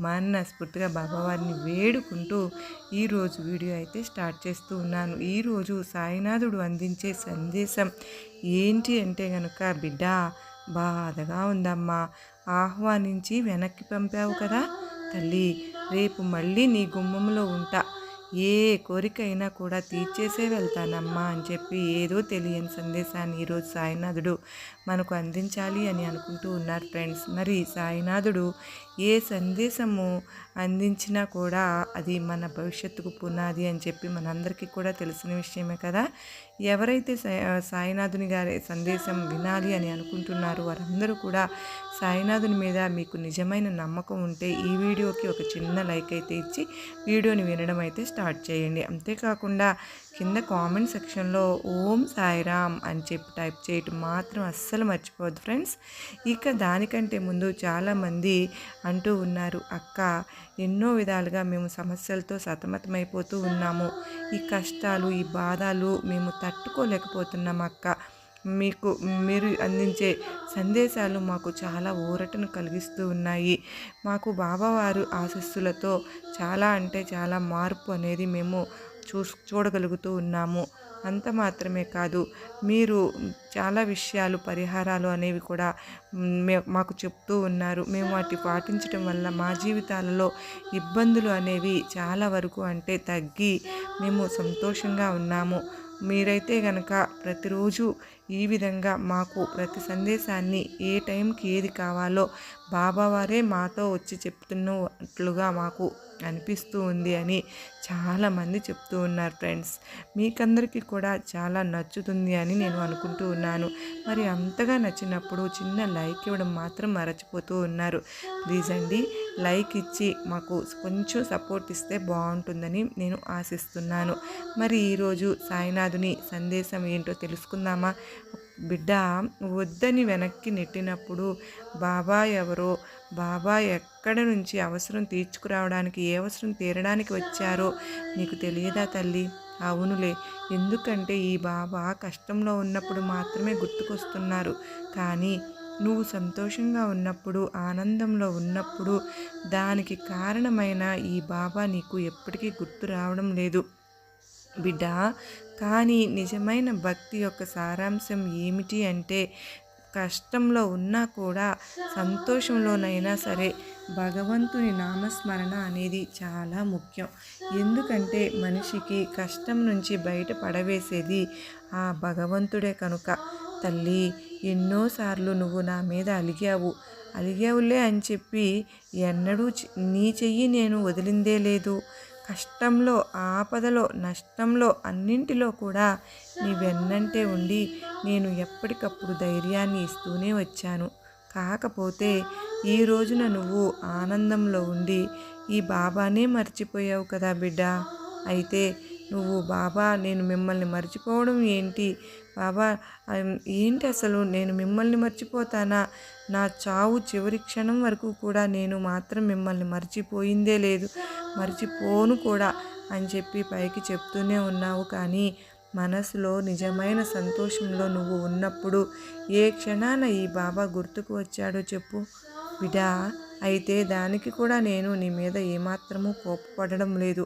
మనస్ఫూర్తిగా బాబావారిని వేడుకుంటూ ఈరోజు వీడియో అయితే స్టార్ట్ చేస్తూ ఉన్నాను. ఈరోజు సాయినాథుడు అందించే సందేశం ఏంటి అంటే కనుక బిడ్డ బాధగా ఉందమ్మా. ఆహ్వానించి వెనక్కి పంపావు కదా తల్లి. రేపు మళ్ళీ నీ గుమ్మంలో ఉంటా. ఏ కోరికైనా కూడా తీర్చేసే వెళ్తానమ్మా అని చెప్పి ఏదో తెలియని సందేశాన్ని ఈరోజు సాయినాథుడు మనకు అందించాలి అని అనుకుంటూ ఉన్నారు ఫ్రెండ్స్. మరి సాయినాథుడు ఏ సందేశము అందించినా కూడా అది మన భవిష్యత్తుకు పునాది అని చెప్పి మనందరికీ కూడా తెలిసిన విషయమే కదా. ఎవరైతే సాయినాథుని గారి సందేశం వినాలి అని అనుకుంటున్నారో వారందరూ కూడా సాయినాథుని మీద మీకు నిజమైన నమ్మకం ఉంటే ఈ వీడియోకి ఒక చిన్న లైక్ అయితే ఇచ్చి వీడియోని వినడం అయితే స్టార్ట్ చేయండి. అంతేకాకుండా కింద కామెంట్ సెక్షన్లో ఓం సాయిరామ్ అని చెప్పి టైప్ చేయటం మాత్రం అస్సలు మర్చిపోవద్దు ఫ్రెండ్స్. ఇక దానికంటే ముందు చాలామంది అంటూ ఉన్నారు అక్క ఎన్నో విధాలుగా మేము సమస్యలతో సతమతమైపోతూ ఉన్నాము. ఈ కష్టాలు ఈ బాధలు మేము తట్టుకోలేకపోతున్నాం అక్క. మీకు మీరు అందించే సందేశాలు మాకు చాలా ఊరటను కలిగిస్తూ ఉన్నాయి. మాకు బాబావారు ఆశస్సులతో చాలా అంటే చాలా మార్పు అనేది మేము చూ చూడగలుగుతూ ఉన్నాము. అంత మాత్రమే కాదు మీరు చాలా విషయాలు పరిహారాలు అనేవి కూడా మాకు చెప్తూ ఉన్నారు. మేము వాటి పాటించడం వల్ల మా జీవితాలలో ఇబ్బందులు అనేవి చాలా వరకు అంటే తగ్గి మేము సంతోషంగా ఉన్నాము. మీరైతే గనక ప్రతిరోజు ఈ విధంగా మాకు ప్రతి సందేశాన్ని ఏ టైంకి ఏది కావాలో బాబావారే మాతో వచ్చి చెప్తున్నట్లుగా మాకు అనిపిస్తూ ఉంది అని చాలామంది చెప్తూ ఉన్నారు ఫ్రెండ్స్. మీకందరికీ కూడా చాలా నచ్చుతుంది అని నేను అనుకుంటూ ఉన్నాను. మరి అంతగా నచ్చినప్పుడు చిన్న లైక్ ఇవ్వడం మాత్రం మరచిపోతూ ఉన్నారు. ప్లీజ్ అండి లైక్ ఇచ్చి మాకు కొంచెం సపోర్ట్ ఇస్తే బాగుంటుందని నేను ఆశిస్తున్నాను. మరి ఈరోజు సాయినాథుని సందేశం ఏంటో తెలుసుకుందామా? బిడ్డ వద్దని వెనక్కి నెట్టినప్పుడు బాబా ఎవరో బాబా ఎక్కడ నుంచి అవసరం తీర్చుకురావడానికి ఏ అవసరం తీరడానికి వచ్చారో నీకు తెలియదా తల్లి? అవునులే ఎందుకంటే ఈ బాబా కష్టంలో ఉన్నప్పుడు మాత్రమే గుర్తుకొస్తున్నారు. కానీ నువ్వు సంతోషంగా ఉన్నప్పుడు ఆనందంలో ఉన్నప్పుడు దానికి కారణమైన ఈ బాబా నీకు ఎప్పటికీ గుర్తు రావడం లేదు. బిడ్డ కానీ నిజమైన భక్తి యొక్క సారాంశం ఏమిటి అంటే కష్టంలో ఉన్నా కూడా సంతోషంలోనైనా సరే భగవంతుని నామస్మరణ అనేది చాలా ముఖ్యం. ఎందుకంటే మనిషికి కష్టం నుంచి బయట పడవేసేది ఆ భగవంతుడే కనుక. తల్లి ఎన్నోసార్లు నువ్వు నా మీద అలిగావు. అలిగావులే అని చెప్పి ఎన్నడూ నీ చెయ్యి నేను వదిలిందే లేదు. కష్టంలో ఆపదలో నష్టంలో అన్నింటిలో కూడా నీ వెన్నంటే ఉండి నేను ఎప్పటికప్పుడు ధైర్యాన్ని ఇస్తూనే వచ్చాను. కాకపోతే ఈ రోజున నువ్వు ఆనందంలో ఉండి ఈ బాబానే మర్చిపోయావు కదా బిడ్డ. అయితే నువ్వు బాబా నేను మిమ్మల్ని మర్చిపోవడం ఏంటి? బాబా ఏంటి అసలు నేను మిమ్మల్ని మర్చిపోతానా? నా చావు చివరి క్షణం వరకు కూడా నేను మాత్రం మిమ్మల్ని మర్చిపోయిందే లేదు. మర్చిపోను కూడా అని చెప్పి పైకి చెప్తూనే ఉన్నావు కానీ మనసులో నిజమైన సంతోషంలో నువ్వు ఉన్నప్పుడు ఏ క్షణాన ఈ బాబా గుర్తుకు వచ్చాడో చెప్పు. బిడా అయితే దానికి కూడా నేను నీ మీద ఏమాత్రము కోపపడడం లేదు.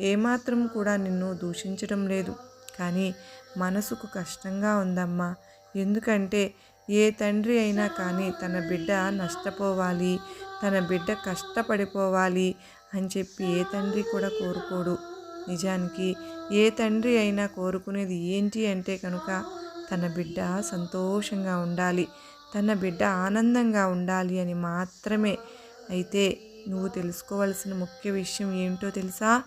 ఏమాత్రం కూడా నిన్ను దూషించడం లేదు. కానీ మనసుకు కష్టంగా ఉందమ్మా. ఎందుకంటే ఏ తండ్రి అయినా కానీ తన బిడ్డ నష్టపోవాలి తన బిడ్డ కష్టపడిపోవాలి అని చెప్పి ఏ తండ్రి కూడా కోరుకోడు. నిజానికి ఏ తండ్రి అయినా కోరుకునేది ఏంటి అంటే కనుక తన బిడ్డ సంతోషంగా ఉండాలి తన బిడ్డ ఆనందంగా ఉండాలి అని మాత్రమే. అయితే నువ్వు తెలుసుకోవాల్సిన ముఖ్య విషయం ఏమిటో తెలుసా?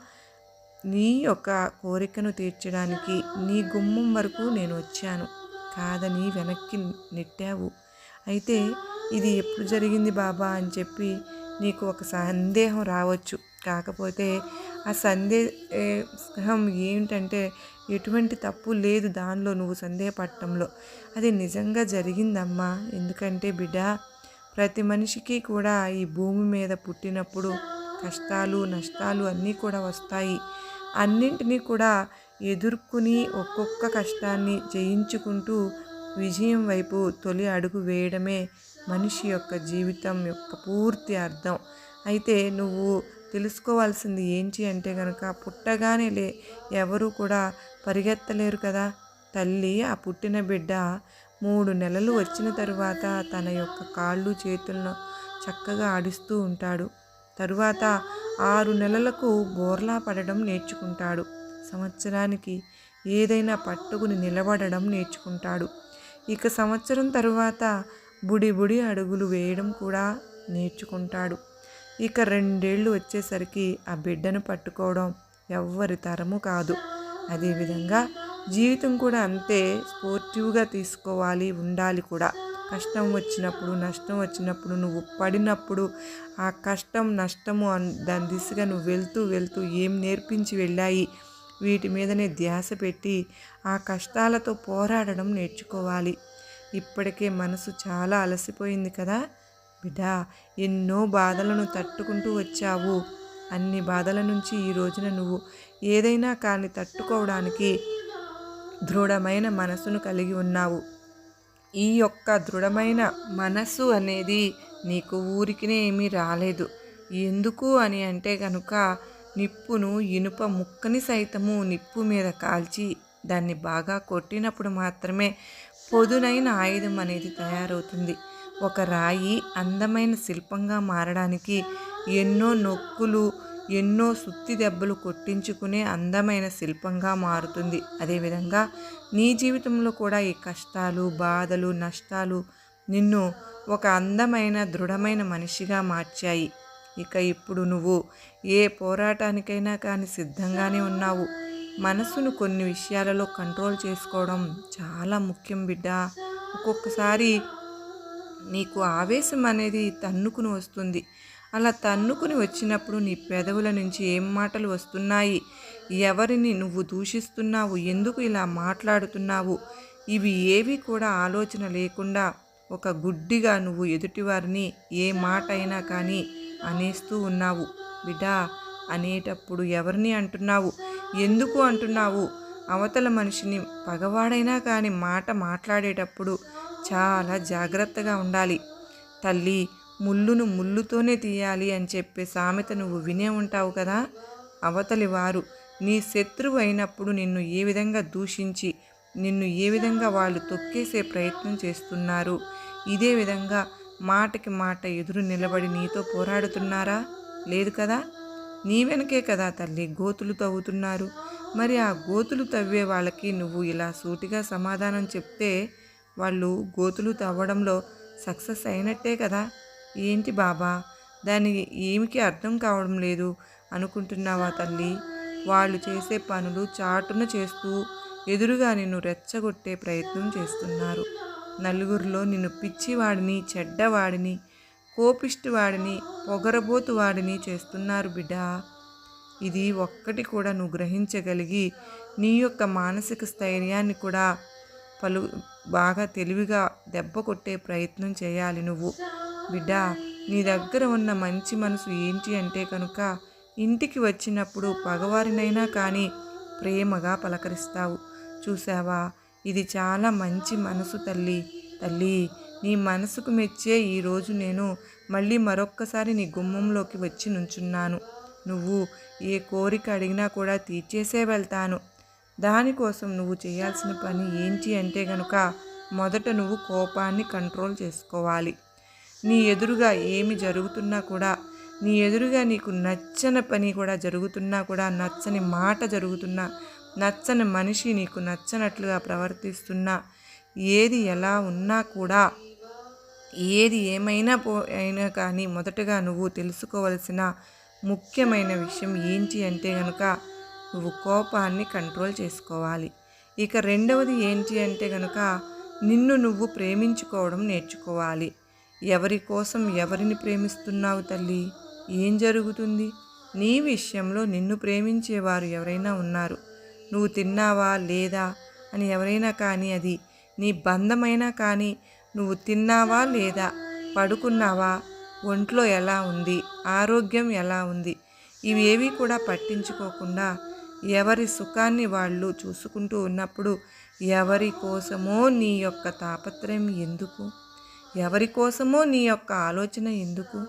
నీ యొక్క కోరికను తీర్చడానికి నీ గుమ్మం వరకు నేను వచ్చాను. కాదని వెనక్కి నెట్టావు. అయితే ఇది ఎప్పుడు జరిగింది బాబా అని చెప్పి నీకు ఒక సందేహం రావచ్చు. కాకపోతే ఆ సందేహం ఏంటంటే ఎటువంటి తప్పు లేదు దానిలో నువ్వు సందేహపడటంలో. అది నిజంగా జరిగిందమ్మా. ఎందుకంటే బిడ్డ ప్రతి మనిషికి కూడా ఈ భూమి మీద పుట్టినప్పుడు కష్టాలు నష్టాలు అన్నీ కూడా వస్తాయి. అన్నింటినీ కూడా ఎదుర్కొని ఒక్కొక్క కష్టాన్ని జయించుకుంటూ విజయం వైపు తొలి అడుగు వేయడమే మనిషి యొక్క జీవితం యొక్క పూర్తి అర్థం. అయితే నువ్వు తెలుసుకోవాల్సింది ఏంటి అంటే కనుక పుట్టగానే లే ఎవరు కూడా పరిగెత్తలేరు కదా. తల్లి ఆ పుట్టిన బిడ్డ మూడు నెలలు వచ్చిన తరువాత తన యొక్క కాళ్ళు చేతులను చక్కగా ఆడిస్తూ ఉంటాడు. తరువాత ఆరు నెలలకు బోర్లా పడడం నేర్చుకుంటాడు. సంవత్సరానికి ఏదైనా పట్టుకుని నిలబడడం నేర్చుకుంటాడు. ఇక సంవత్సరం తరువాత బుడి బుడి అడుగులు వేయడం కూడా నేర్చుకుంటాడు. ఇక రెండేళ్ళు వచ్చేసరికి ఆ బిడ్డను పట్టుకోవడం ఎవ్వరి తరము కాదు. అదేవిధంగా జీవితం కూడా అంతే స్పోర్టివ్గా తీసుకోవాలి ఉండాలి కూడా. కష్టం వచ్చినప్పుడు నష్టం వచ్చినప్పుడు నువ్వు పడినప్పుడు ఆ కష్టం నష్టము దాని దిశగా నువ్వు వెళ్తూ వెళ్తూ ఏం నేర్పించి వెళ్ళాయి? వీటి మీదనే ధ్యాస పెట్టి ఆ కష్టాలతో పోరాడడం నేర్చుకోవాలి. ఇప్పటికే మనసు చాలా అలసిపోయింది కదా? బిడా ఎన్నో బాధలను తట్టుకుంటూ వచ్చావు. అన్ని బాధల నుంచి ఈ రోజున నువ్వు ఏదైనా కానీ తట్టుకోవడానికి దృఢమైన మనసును కలిగి ఉన్నావు. ఈ యొక్క దృఢమైన మనసు అనేది నీకు ఊరికినే ఏమీ రాలేదు. ఎందుకు అని అంటే కనుక నిప్పును ఇనుప ముక్కని సైతము నిప్పు మీద కాల్చి దాన్ని బాగా కొట్టినప్పుడు మాత్రమే పొదునైన ఆయుధం అనేది తయారవుతుంది. ఒక రాయి అందమైన శిల్పంగా మారడానికి ఎన్నో నొక్కులు ఎన్నో సుత్తి దెబ్బలు కొట్టించుకునే అందమైన శిల్పంగా మారుతుంది. అదేవిధంగా నీ జీవితంలో కూడా ఈ కష్టాలు బాధలు నష్టాలు నిన్ను ఒక అందమైన దృఢమైన మనిషిగా మార్చాయి. ఇక ఇప్పుడు నువ్వు ఏ పోరాటానికైనా కానీ సిద్ధంగానే ఉన్నావు. మనసును కొన్ని విషయాలలో కంట్రోల్ చేసుకోవడం చాలా ముఖ్యం బిడ్డ. ఒక్కొక్కసారి నీకు ఆవేశం అనేది తన్నుకుని వస్తుంది. అలా తన్నుకుని వచ్చినప్పుడు నీ పెదవుల నుంచి ఏం మాటలు వస్తున్నాయి? ఎవరిని నువ్వు దూషిస్తున్నావు? ఎందుకు ఇలా మాట్లాడుతున్నావు? ఇవి ఏవి కూడా ఆలోచన లేకుండా ఒక గుడ్డిగా నువ్వు ఎదుటివారిని ఏ మాట అయినా కానీ అనేస్తూ ఉన్నావు. బిడ్డా అనేటప్పుడు ఎవరిని అంటున్నావు? ఎందుకు అంటున్నావు? అవతల మనిషిని పగవాడైనా కానీ మాట మాట్లాడేటప్పుడు చాలా జాగ్రత్తగా ఉండాలి. తల్లి ముళ్ళును ముళ్ళుతోనే తీయాలి అని చెప్పే సామెత నువ్వు వినే ఉంటావు కదా? అవతలి వారు నీ శత్రువు అయినప్పుడు నిన్ను ఏ విధంగా దూషించి నిన్ను ఏ విధంగా వాళ్ళు తొక్కేసే ప్రయత్నం చేస్తున్నారు? ఇదే విధంగా మాటకి మాట ఎదురు నిలబడి నీతో పోరాడుతున్నారా? లేదు కదా? నీ వెనకే కదా తల్లి గోతులు తవ్వుతున్నారు. మరి ఆ గోతులు తవ్వే వాళ్ళకి నువ్వు ఇలా సూటిగా సమాధానం చెప్తే వాళ్ళు గోతులు తవ్వడంలో సక్సెస్ అయినట్టే కదా? ఏంటి బాబా? దాని ఏమికి అర్థం కావడం లేదు అనుకుంటున్నావా తల్లి? వాళ్ళు చేసే పనులు చాటున చేస్తూ ఎదురుగా నిన్ను రెచ్చగొట్టే ప్రయత్నం చేస్తున్నారు. నలుగురిలో నిన్ను పిచ్చివాడిని చెడ్డవాడిని కోపిష్టివాడిని పొగరబోతు వాడిని చేస్తున్నారు బిడ్డ. ఇది ఒక్కటి కూడా నువ్వు గ్రహించగలిగి నీ యొక్క మానసిక స్థైర్యాన్ని కూడా పలు బాగా తెలివిగా దెబ్బ కొట్టే ప్రయత్నం చేయాలి నువ్వు. బిడ్డ నీ దగ్గర ఉన్న మంచి మనసు ఏంటి అంటే కనుక ఇంటికి వచ్చినప్పుడు పగవారినైనా కానీ ప్రేమగా పలకరిస్తావు. చూసావా ఇది చాలా మంచి మనసు తల్లి. తల్లి నీ మనసుకు మెచ్చే ఈరోజు నేను మళ్ళీ మరొక్కసారి నీ గుమ్మంలోకి వచ్చి నుంచున్నాను. నువ్వు ఏ కోరిక అడిగినా కూడా తీర్చేసే వెళ్తాను. దానికోసం నువ్వు చేయాల్సిన పని ఏంటి అంటే గనుక మొదట నువ్వు కోపాన్ని కంట్రోల్ చేసుకోవాలి. నీ ఎదురుగా ఏమి జరుగుతున్నా కూడా నీ ఎదురుగా నీకు నచ్చని పని కూడా జరుగుతున్నా కూడా నచ్చని మాట జరుగుతున్నా నచ్చని మనిషి నీకు నచ్చనట్లుగా ప్రవర్తిస్తున్నా ఏది ఎలా ఉన్నా కూడా ఏది ఏమైనా పో అయినా కానీ మొదటగా నువ్వు తెలుసుకోవలసిన ముఖ్యమైన విషయం ఏంటి అంటే కనుక నువ్వు కోపాన్ని కంట్రోల్ చేసుకోవాలి. ఇక రెండవది ఏంటి అంటే కనుక నిన్ను నువ్వు ప్రేమించుకోవడం నేర్చుకోవాలి. ఎవరి కోసం ఎవరిని ప్రేమిస్తున్నావు తల్లి? ఏం జరుగుతుంది? నీ విషయంలో నిన్ను ప్రేమించేవారు ఎవరైనా ఉన్నారు. నువ్వు తిన్నావా లేదా అని ఎవరైనా కానీ అది నీ బంధమైనా కానీ నువ్వు తిన్నావా లేదా? పడుకున్నావా? ఒంట్లో ఎలా ఉంది? ఆరోగ్యం ఎలా ఉంది? ఇవేవి కూడా పట్టించుకోకుండా ఎవరి సుఖాన్ని వాళ్ళు చూసుకుంటూ ఉన్నప్పుడు ఎవరి కోసమో నీ యొక్క తాపత్రయం ఎందుకు? ఎవరి కోసమో నీ యొక్క ఆలోచన ఎందుకు?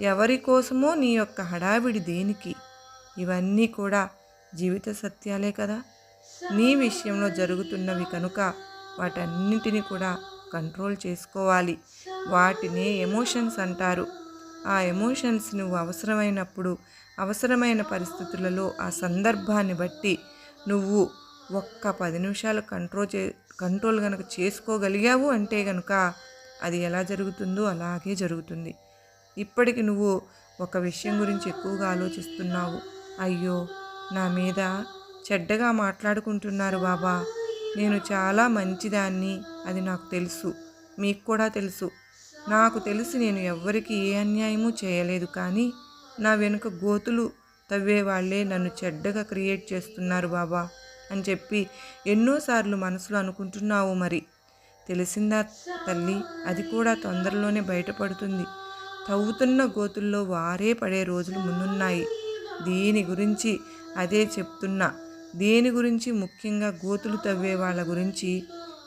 ఎవరి కోసమో నీ యొక్క హడావిడి దేనికి? ఇవన్నీ కూడా జీవిత సత్యాలే కదా. నీ విషయంలో జరుగుతున్నవి కనుక వాటన్నిటిని కూడా కంట్రోల్ చేసుకోవాలి. వాటినే ఎమోషన్స్ అంటారు. ఆ ఎమోషన్స్ నువ్వు అవసరమైనప్పుడు అవసరమైన పరిస్థితులలో ఆ సందర్భాన్ని బట్టి నువ్వు ఒక్క పది నిమిషాలు కంట్రోల్ చే కంట్రోల్ కనుక చేసుకోగలిగావు అంటే కనుక అది ఎలా జరుగుతుందో అలాగే జరుగుతుంది. ఇప్పటికి నువ్వు ఒక విషయం గురించి ఎక్కువగా ఆలోచిస్తున్నావు. అయ్యో నా మీద చెడ్డగా మాట్లాడుకుంటున్నారు బాబా. నేను చాలా మంచిదాన్ని అది నాకు తెలుసు. మీకు కూడా తెలుసు. నాకు తెలిసి నేను ఎవ్వరికి ఏ అన్యాయము చేయలేదు కానీ నా వెనుక గోతులు తవ్వేవాళ్ళే నన్ను చెడ్డగా క్రియేట్ చేస్తున్నారు బాబా అని చెప్పి ఎన్నోసార్లు మనసులో అనుకుంటున్నావు మరి. తెలిసిందా తల్లి? అది కూడా తొందరలోనే బయటపడుతుంది. తవ్వుతున్న గోతుల్లో వారే పడే రోజులు ముందున్నాయి. దీని గురించి అదే చెప్తున్నా. దేని గురించి ముఖ్యంగా గోతులు తవ్వే వాళ్ళ గురించి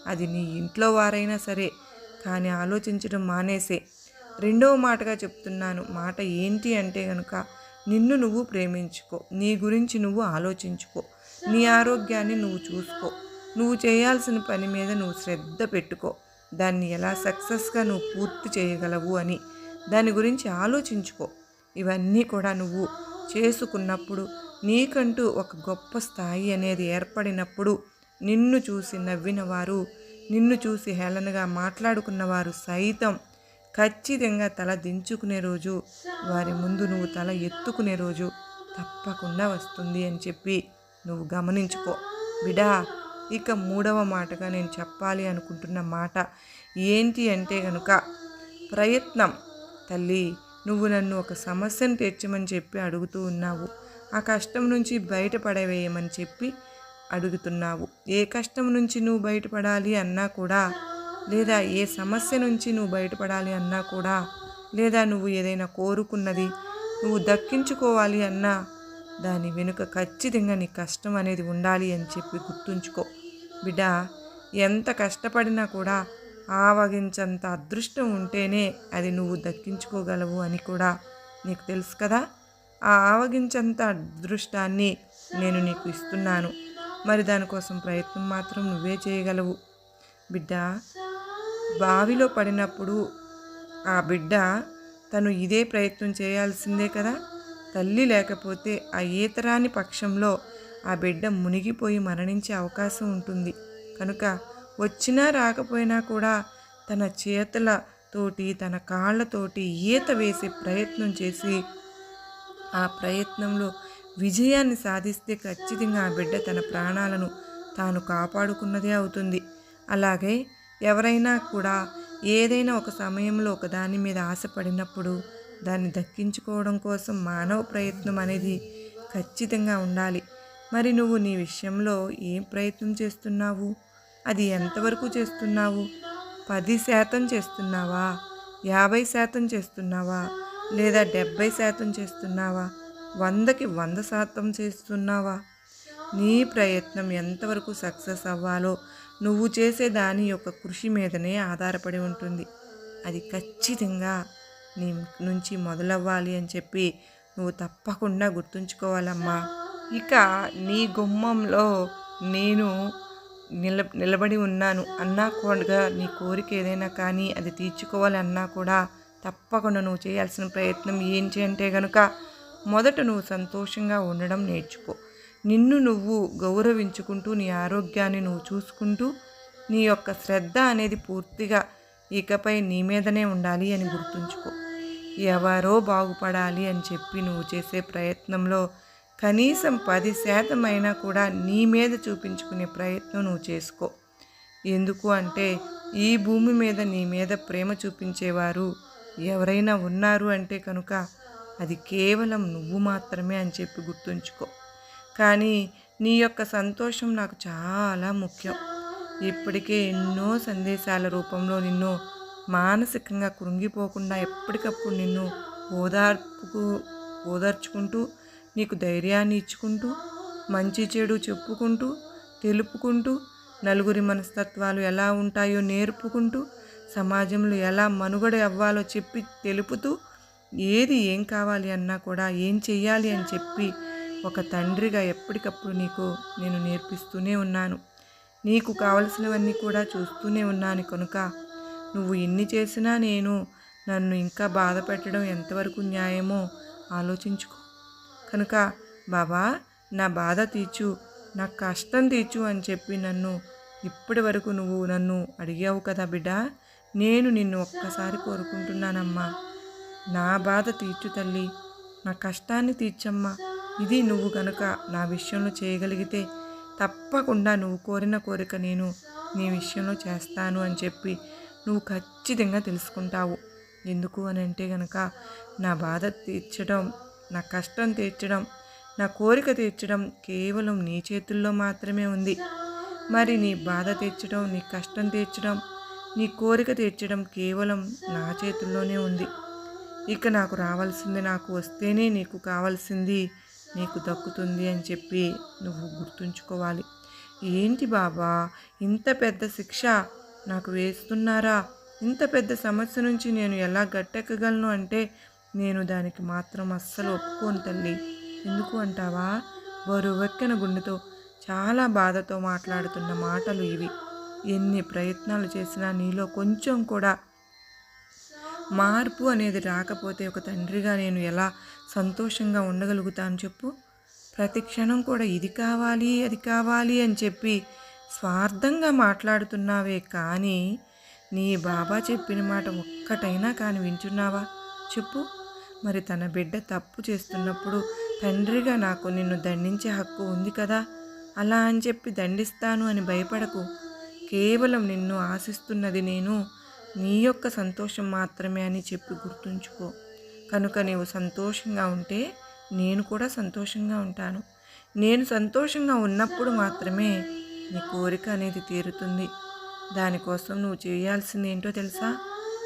అది నీ ఇంట్లో వారైనా సరే. కానీ ఆలోచించడం మానేసే. రెండవ మాటగా చెప్తున్నాను. మాట ఏంటి అంటే కనుక నిన్ను నువ్వు ప్రేమించుకో. నీ గురించి నువ్వు ఆలోచించుకో. నీ ఆరోగ్యాన్ని నువ్వు చూసుకో. నువ్వు చేయాల్సిన పని మీద నువ్వు శ్రద్ధ పెట్టుకో. దాన్ని ఎలా సక్సెస్గా నువ్వు పూర్తి చేయగలవు అని. దాని గురించి ఆలోచించుకో. ఇవన్నీ కూడా నువ్వు చేసుకున్నప్పుడు నీకంటూ ఒక గొప్ప స్థాయి అనేది ఏర్పడినప్పుడు నిన్ను చూసి నవ్వినవారు నిన్ను చూసి హేళనగా మాట్లాడుకున్నవారు సైతం ఖచ్చితంగా తల దించుకునే రోజు వారి ముందు నువ్వు తల ఎత్తుకునే రోజు తప్పకుండా వస్తుంది అని చెప్పి నువ్వు గమనించుకో. బిడా ఇక మూడవ మాటగా నేను చెప్పాలి అనుకుంటున్న మాట ఏంటి అంటే గనుక ప్రయత్నం తల్లి నువ్వు నన్ను ఒక సమస్యను తీర్చమని చెప్పి అడుగుతూ ఉన్నావు. ఆ కష్టం నుంచి బయటపడవేయమని చెప్పి అడుగుతున్నావు. ఏ కష్టం నుంచి నువ్వు బయటపడాలి అన్నా కూడా లేదా ఏ సమస్య నుంచి నువ్వు బయటపడాలి అన్నా కూడా లేదా నువ్వు ఏదైనా కోరుకున్నది నువ్వు దక్కించుకోవాలి అన్నా దాని వెనుక ఖచ్చితంగా నీ కష్టం అనేది ఉండాలి అని చెప్పి గుర్తుంచుకో. బిడ్డ ఎంత కష్టపడినా కూడా ఆవగించంత అదృష్టం ఉంటేనే అది నువ్వు దక్కించుకోగలవు అని కూడా నీకు తెలుసు కదా? ఆ ఆవగించంత అదృష్టాన్ని నేను నీకు ఇస్తున్నాను. మరి దానికోసం ప్రయత్నం మాత్రం నువ్వే చేయగలవు. బిడ్డ బావిలో పడినప్పుడు ఆ బిడ్డ తను ఇదే ప్రయత్నం చేయాల్సిందే కదా? తల్లి లేకపోతే ఆ ఈతరాని పక్షంలో ఆ బిడ్డ మునిగిపోయి మరణించే అవకాశం ఉంటుంది. కనుక వచ్చినా రాకపోయినా కూడా తన చేతులతోటి తన కాళ్ళతోటి ఈత వేసే ప్రయత్నం చేసి ఆ ప్రయత్నంలో విజయాన్ని సాధిస్తే ఖచ్చితంగా ఆ బిడ్డ తన ప్రాణాలను తాను కాపాడుకున్నదే అవుతుంది. అలాగే ఎవరైనా కూడా ఏదైనా ఒక సమయంలో ఒక దాని మీద ఆశపడినప్పుడు దాన్ని దక్కించుకోవడం కోసం మానవ ప్రయత్నం అనేది ఖచ్చితంగా ఉండాలి. మరి నువ్వు నీ విషయంలో ఏం ప్రయత్నం చేస్తున్నావు? అది ఎంతవరకు చేస్తున్నావు? పది శాతం చేస్తున్నావా? యాభై శాతం చేస్తున్నావా? లేదా డెబ్భై శాతం చేస్తున్నావా? వందకి వంద శాతం చేస్తున్నావా? నీ ప్రయత్నం ఎంతవరకు సక్సెస్ అవ్వాలో నువ్వు చేసే దాని యొక్క కృషి మీదనే ఆధారపడి ఉంటుంది. అది ఖచ్చితంగా నీ నుంచి మొదలవ్వాలి అని చెప్పి నువ్వు తప్పకుండా గుర్తుంచుకోవాలమ్మా. ఇక నీ గుమ్మంలో నేను నిల నిలబడి ఉన్నాను. అన్నా కూడా నీ కోరిక ఏదైనా కానీ అది తీర్చుకోవాలన్నా కూడా తప్పకుండా నువ్వు చేయాల్సిన ప్రయత్నం ఏంటి అంటే కనుక మొదట నువ్వు సంతోషంగా ఉండడం నేర్చుకో. నిన్ను నువ్వు గౌరవించుకుంటూ నీ ఆరోగ్యాన్ని నువ్వు చూసుకుంటూ నీ యొక్క శ్రద్ధ అనేది పూర్తిగా ఇకపై నీ మీదనే ఉండాలి అని గుర్తుంచుకో. ఎవరో బాగుపడాలి అని చెప్పి నువ్వు చేసే ప్రయత్నంలో కనీసం పది శాతం అయినా కూడా నీ మీద చూపించుకునే ప్రయత్నం నువ్వు చేసుకో. ఎందుకు అంటే ఈ భూమి మీద నీ మీద ప్రేమ చూపించేవారు ఎవరైనా ఉన్నారు అంటే కనుక అది కేవలం నువ్వు మాత్రమే అని చెప్పి గుర్తుంచుకో. కానీ నీ యొక్క సంతోషం నాకు చాలా ముఖ్యం. ఇప్పటికే ఎన్నో సందేశాల రూపంలో నిన్ను మానసికంగా కృంగిపోకుండా ఎప్పటికప్పుడు నిన్ను ఓదార్పుకు ఓదార్చుకుంటూ నీకు ధైర్యాన్ని ఇచ్చుకుంటూ మంచి చెడు చెప్పుకుంటూ తెలుపుకుంటూ నలుగురి మనస్తత్వాలు ఎలా ఉంటాయో నేర్పుకుంటూ సమాజంలో ఎలా మనుగడ అవ్వాలో చెప్పి తెలుపుతూ ఏది ఏం కావాలి అన్నా కూడా ఏం చెయ్యాలి అని చెప్పి ఒక తండ్రిగా ఎప్పటికప్పుడు నీకు నేను నేర్పిస్తూనే ఉన్నాను. నీకు కావలసినవన్నీ కూడా చూస్తూనే ఉన్నాను కనుక నువ్వు ఎన్ని చేసినా నేను నన్ను ఇంకా బాధ పెట్టడం ఎంతవరకు న్యాయమో ఆలోచించుకో. కనుక బాబా నా బాధ తీర్చు నా కష్టం తీర్చు అని చెప్పి నన్ను ఇప్పటి వరకు నువ్వు నన్ను అడిగావు కదా బిడ్డ. నేను నిన్ను ఒక్కసారి కోరుకుంటున్నానమ్మా. నా బాధ తీర్చు తల్లి నా కష్టాన్ని తీర్చమ్మా. ఇది నువ్వు కనుక నా విషయంలో చేయగలిగితే తప్పకుండా నువ్వు కోరిన కోరిక నేను నీ విషయంలో చేస్తాను అని చెప్పి నువ్వు ఖచ్చితంగా తెలుసుకుంటావు. ఎందుకు అని అంటే గనక నా బాధ తీర్చడం నా కష్టం తీర్చడం నా కోరిక తీర్చడం కేవలం నీ చేతుల్లో మాత్రమే ఉంది. మరి నీ బాధ తీర్చడం నీ కష్టం తీర్చడం నీ కోరిక తీర్చడం కేవలం నా చేతుల్లోనే ఉంది. ఇక నాకు రావాల్సింది నాకు వస్తేనే నీకు కావాల్సింది నీకు దక్కుతుంది అని చెప్పి నువ్వు గుర్తుంచుకోవాలి. ఏంటి బాబా ఇంత పెద్ద శిక్ష నాకు వేస్తున్నారా? ఇంత పెద్ద సమస్య నుంచి నేను ఎలా గట్టెక్కగలను అంటే నేను దానికి మాత్రం అస్సలు ఒప్పుకోను తల్లి. ఎందుకు అంటావా? బరువెక్కిన గుండెతో చాలా బాధతో మాట్లాడుతున్న మాటలు ఇవి. ఎన్ని ప్రయత్నాలు చేసినా నీలో కొంచెం కూడా మార్పు అనేది రాకపోతే ఒక తండ్రిగా నేను ఎలా సంతోషంగా ఉండగలుగుతాను చెప్పు? ప్రతి క్షణం కూడా ఇది కావాలి అది కావాలి అని చెప్పి స్వార్థంగా మాట్లాడుతున్నావే కానీ నీ బాబా చెప్పిన మాట ఒక్కటైనా కానీ వింటున్నావా? చెప్పు. మరి తన బిడ్డ తప్పు చేస్తున్నప్పుడు తండ్రిగా నాకు నిన్ను దండించే హక్కు ఉంది కదా? అలా అని చెప్పి దండిస్తాను అని భయపడకు. కేవలం నిన్ను ఆశిస్తున్నది నేను. నీ యొక్క సంతోషం మాత్రమే అని చెప్పి గుర్తుంచుకో. కనుక నీవు సంతోషంగా ఉంటే నేను కూడా సంతోషంగా ఉంటాను. నేను సంతోషంగా ఉన్నప్పుడు మాత్రమే నీ కోరిక అనేది తీరుతుంది. దానికోసం నువ్వు చేయాల్సింది ఏంటో తెలుసా?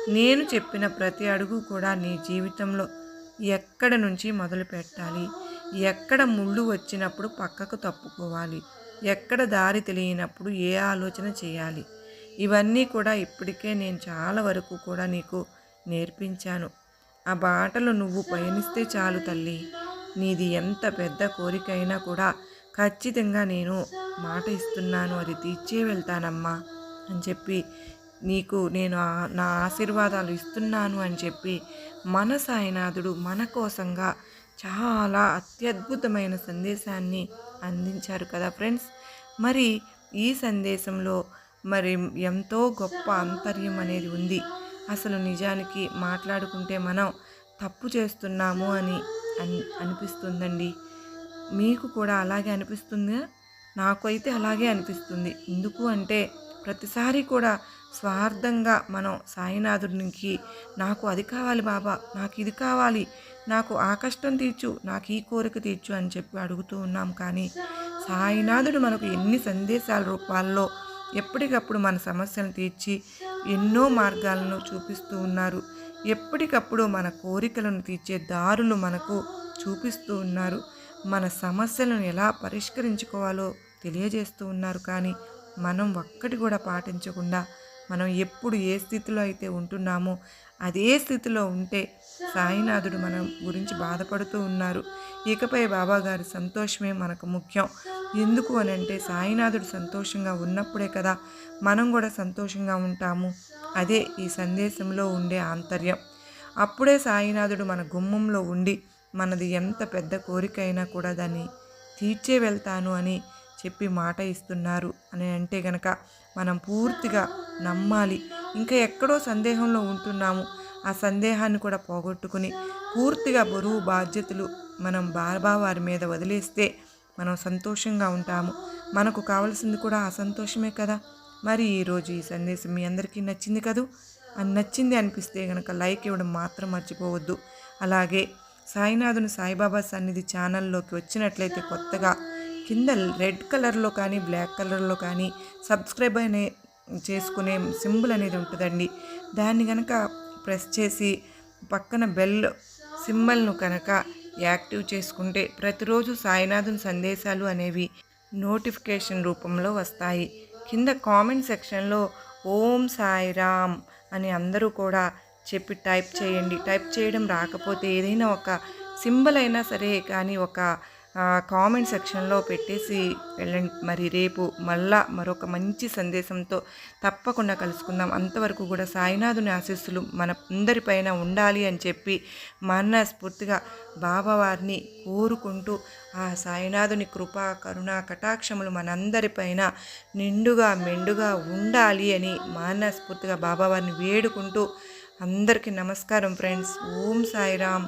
నేను చెప్పిన ప్రతి అడుగు కూడా నీ జీవితంలో ఎక్కడ నుంచి మొదలు పెట్టాలి ఎక్కడ ముళ్ళు వచ్చినప్పుడు పక్కకు తప్పుకోవాలి? ఎక్కడ దారి తెలియనప్పుడు ఏ ఆలోచన చేయాలి? ఇవన్నీ కూడా ఇప్పటికే నేను చాలా వరకు కూడా నీకు నేర్పించాను. ఆ బాటలు నువ్వు పయనిస్తే చాలు తల్లి. నీది ఎంత పెద్ద కోరిక అయినా కూడా ఖచ్చితంగా నేను మాట ఇస్తున్నాను. అది తీర్చే వెళ్తానమ్మా అని చెప్పి నీకు నేను నా ఆశీర్వాదాలు ఇస్తున్నాను అని చెప్పి మన సాయినాథుడు మన కోసంగా చాలా అత్యద్భుతమైన సందేశాన్ని అందించారు కదా ఫ్రెండ్స్. మరి ఈ సందేశంలో మరి ఎంతో గొప్ప అంతర్యం అనేది ఉంది. అసలు నిజానికి మాట్లాడుకుంటే మనం తప్పు చేస్తున్నాము అని అని అనిపిస్తుందండి. మీకు కూడా అలాగే అనిపిస్తుందా? నాకు అయితే అలాగే అనిపిస్తుంది. ఎందుకు అంటే ప్రతిసారి కూడా స్వార్థంగా మనం సాయినాథుడికి నాకు అది కావాలి బాబా నాకు ఇది కావాలి నాకు ఆ కష్టం తీర్చు నాకు ఈ కోరిక తీర్చు అని చెప్పి అడుగుతూ ఉన్నాం. కానీ సాయినాథుడు మనకు ఎన్ని సందేశాల రూపాల్లో ఎప్పటికప్పుడు మన సమస్యలను తీర్చి ఎన్నో మార్గాలను చూపిస్తూ ఉన్నారు. ఎప్పటికప్పుడు మన కోరికలను తీర్చే దారులు మనకు చూపిస్తూ ఉన్నారు. మన సమస్యలను ఎలా పరిష్కరించుకోవాలో తెలియజేస్తూ ఉన్నారు. కానీ మనం ఒక్కటి కూడా పాటించకుండా మనం ఎప్పుడు ఏ స్థితిలో అయితే ఉంటున్నామో అదే స్థితిలో ఉంటే సాయినాథుడు మనం గురించి బాధపడుతూ ఉన్నారు. ఇకపై బాబాగారి సంతోషమే మనకు ముఖ్యం. ఎందుకు అని అంటే సాయినాథుడు సంతోషంగా ఉన్నప్పుడే కదా మనం కూడా సంతోషంగా ఉంటాము. అదే ఈ సందేశంలో ఉండే ఆంతర్యం. అప్పుడే సాయినాథుడు మన గుమ్మంలో ఉండి మనది ఎంత పెద్ద కోరిక అయినా కూడా దాన్ని తీర్చే వెళ్తాను అని చెప్పి మాట ఇస్తున్నారు అని అంటే గనక మనం పూర్తిగా నమ్మాలి. ఇంకా ఎక్కడో సందేహంలో ఉంటున్నాము. ఆ సందేహాన్ని కూడా పోగొట్టుకుని పూర్తిగా బరువు బాధ్యతలు మనం బాబా వారి మీద వదిలేస్తే మనం సంతోషంగా ఉంటాము. మనకు కావాల్సింది కూడా ఆ సంతోషమే కదా. మరి ఈరోజు ఈ సందేశం మీ అందరికీ నచ్చింది కదూ? అని నచ్చింది అనిపిస్తే కనుక లైక్ ఇవ్వడం మాత్రం మర్చిపోవద్దు. అలాగే సాయినాథుని సాయిబాబా సన్నిధి ఛానల్లోకి వచ్చినట్లయితే కొత్తగా కింద రెడ్ కలర్లో కానీ బ్లాక్ కలర్లో కానీ సబ్స్క్రైబ్ అనే చేసుకునే సింబల్ అనేది ఉంటుందండి. దాన్ని కనుక ప్రెస్ చేసి పక్కన బెల్ సింబల్ను కనుక యాక్టివ్ చేసుకుంటే ప్రతిరోజు సాయినాథుని సందేశాలు అనేవి నోటిఫికేషన్ రూపంలో వస్తాయి. కింద కామెంట్ సెక్షన్లో ఓం సాయిరామ్ అని అందరూ కూడా చెప్పి టైప్ చేయండి. టైప్ చేయడం రాకపోతే ఏదైనా ఒక సింబల్ అయినా సరే కానీ ఒక కామెంట్ సెక్షన్లో పెట్టేసి వెళ్ళండి. మరి రేపు మళ్ళా మరొక మంచి సందేశంతో తప్పకుండా కలుసుకుందాం. అంతవరకు కూడా సాయినాథుని ఆశీస్సులు మన అందరిపైన ఉండాలి అని చెప్పి మనస్ఫూర్తిగా బాబావారిని కోరుకుంటూ ఆ సాయినాథుని కృప కరుణ కటాక్షములు మనందరిపైన నిండుగా మెండుగా ఉండాలి అని మనస్ఫూర్తిగా బాబావారిని వేడుకుంటూ అందరికీ నమస్కారం ఫ్రెండ్స్. ఓం సాయిరామ్.